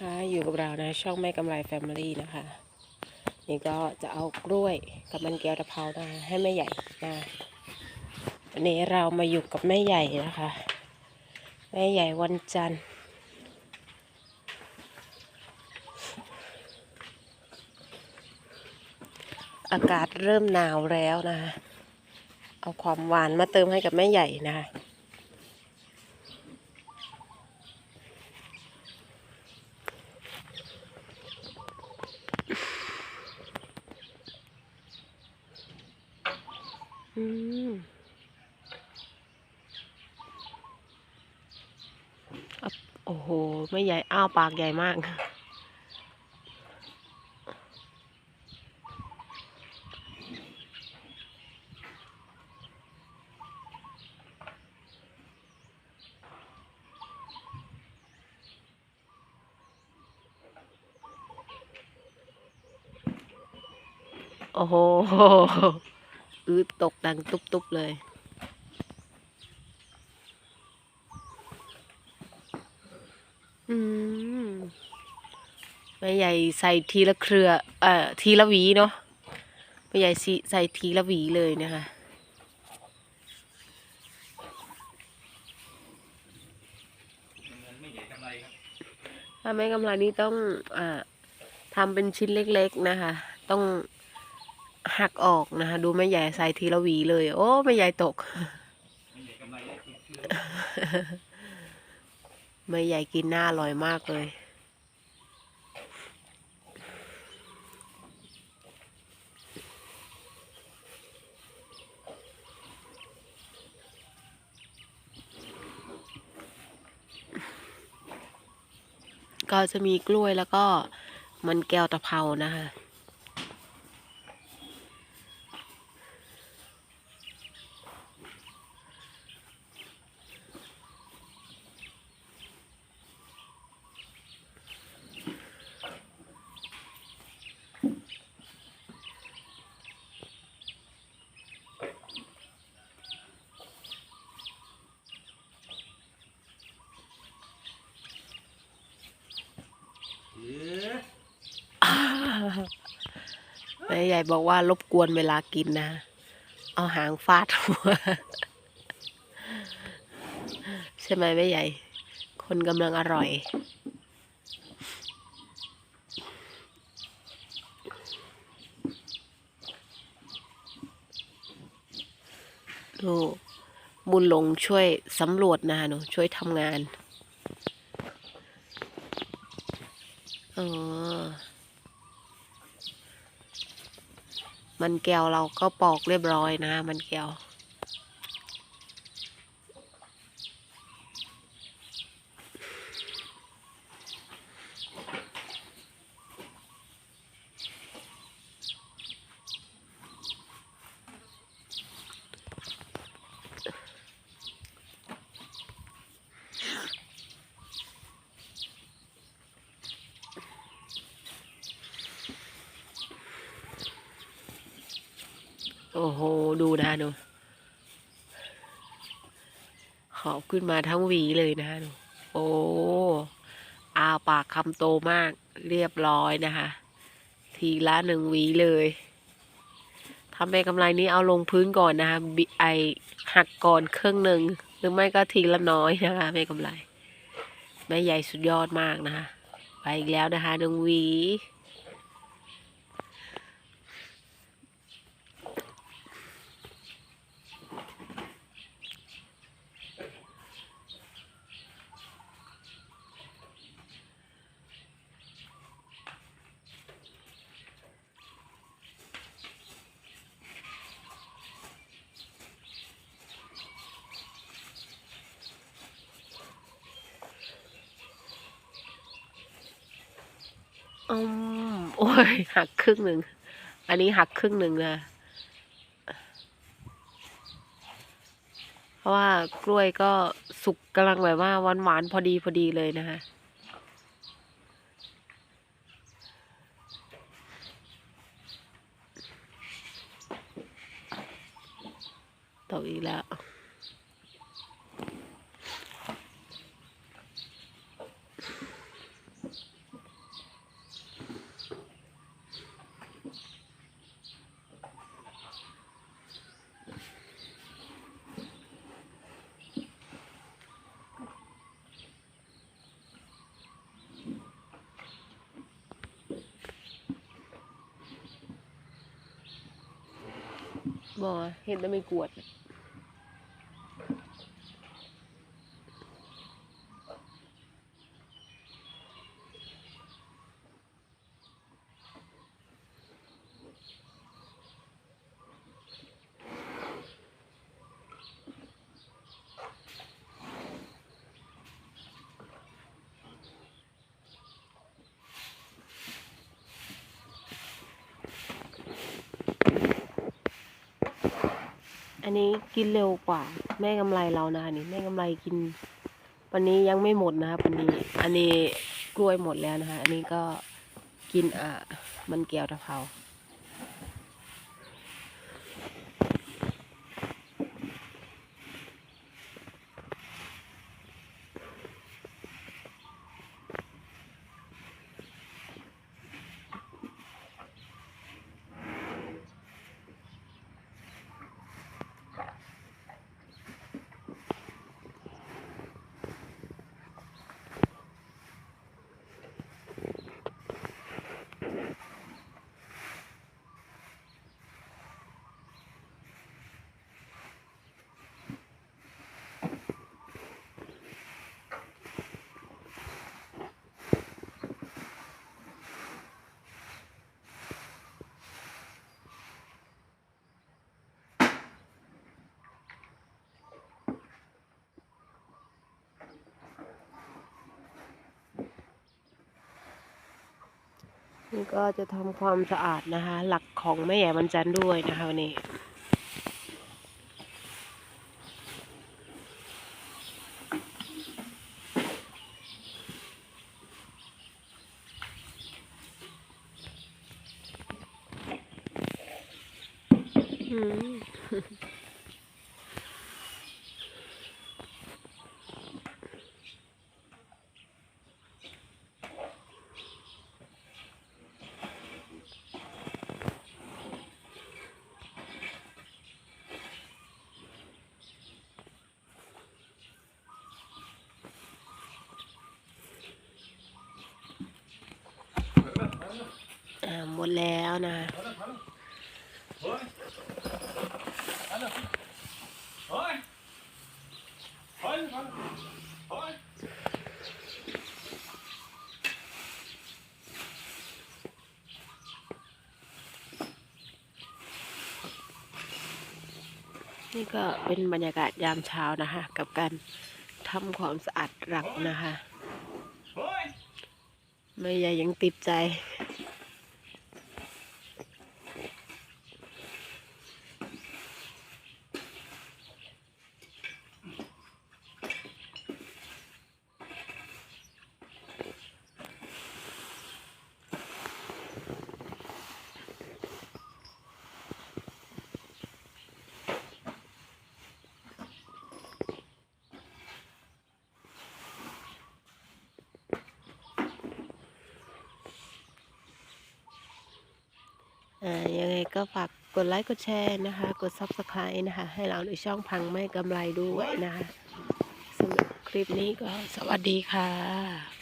ค่ะอยู่กับเรานะช่องแม่กำไรแฟมิลี่นะคะ นี่ก็จะเอากล้วยกับมันแก้วตะเภานะให้แม่ใหญ่นะวันนี้เรามาอยู่กับแม่ใหญ่นะคะ แม่ใหญ่วันจันทร์อากาศเริ่มหนาวแล้วนะคะเอาความหวานมาเติมให้กับแม่ใหญ่นะคะ อืมโอ้โห ไม่ใหญ่ อ้าวปากใหญ่มาก โอ้โห อืดตกดังตุบๆเลยอืมแม่ใหญ่ใส่ทีละเครือ เอ่อ ทีละหวีเนาะแม่ใหญ่สิใส่ทีละหวีเลยนะคะถ้าไม่กำไรนี้ต้องอ่าทำเป็นชิ้นเล็ก ๆ นะคะ ต้อง หักออกนะคะดูแม่ใหญ่ใส่ทีละหวีเลย โอ้แม่ใหญ่ตกแม่ใหญ่กินหน้าอร่อยมากเลยก็จะมีกล้วยแล้วก็มันแก้วตะเภานะคะ แม่ใหญ่บอกว่ารบกวนเวลากินนะ เอาหางฟาดหัว ใช่ไหมแม่ใหญ่ คนกำลังอร่อย ดูบุญหลงช่วยสำรวจนะหนูช่วยทำงาน อ๋อ มันแก้วเราก็ปอกเรียบร้อยนะ มันแก้ว โอ้โห ดูนะดูหอบขึ้นมาทั้งหวีเลยนะดูโอ้อาปากคำโตมากเรียบร้อยนะคะ ทีละหนึ่งหวีเลยทำแม่กำไรนี้เอาลงพื้นก่อนนะคะบิไอหักก่อนครึ่งหนึ่งหรือไม่ก็ทีละน้อยนะคะแม่กำไรแม่ใหญ่สุดยอดมากนะคะ ไปอีกแล้วนะคะหนึ่งหวี อืมโอ้ยหักครึ่งหนึ่ง อันนี้หักครึ่งหนึ่งนะ เพราะว่ากล้วยก็สุกกำลังแบบว่าหวานหวานๆพอดีพอดีเลยนะคะตกอีกแล้ว บอกว่เห็นแต่ไม่กวด อันนี้กินเร็วกว่า แม่กำไรเรานะคะนี่แม่กำไรกิน วันนี้ยังไม่หมดนะครับวันนี้ อันนี้กล้วยหมดแล้วนะคะ อันนี้ก็กินอะมันแก้วตะเภา นี่ก็จะทำความสะอาดนะคะ หลักของแม่ใหญ่วันจันทร์ด้วยนะคะวันนี้ อืม อ่า หมดแล้วนะนี่ก็เป็นบรรยากาศยามเช้านะคะ กับการทำความสะอาดหลักนะคะ ไม่ใหญ่ยังติดใจ อ่า ยังไงก็ฝากกดไลค์กดแชร์นะคะ กด Subscribe นะคะ ให้เราในช่องพังไม่กำไรด้วยนะคะสำหรับคลิปนี้ก็สวัสดีค่ะ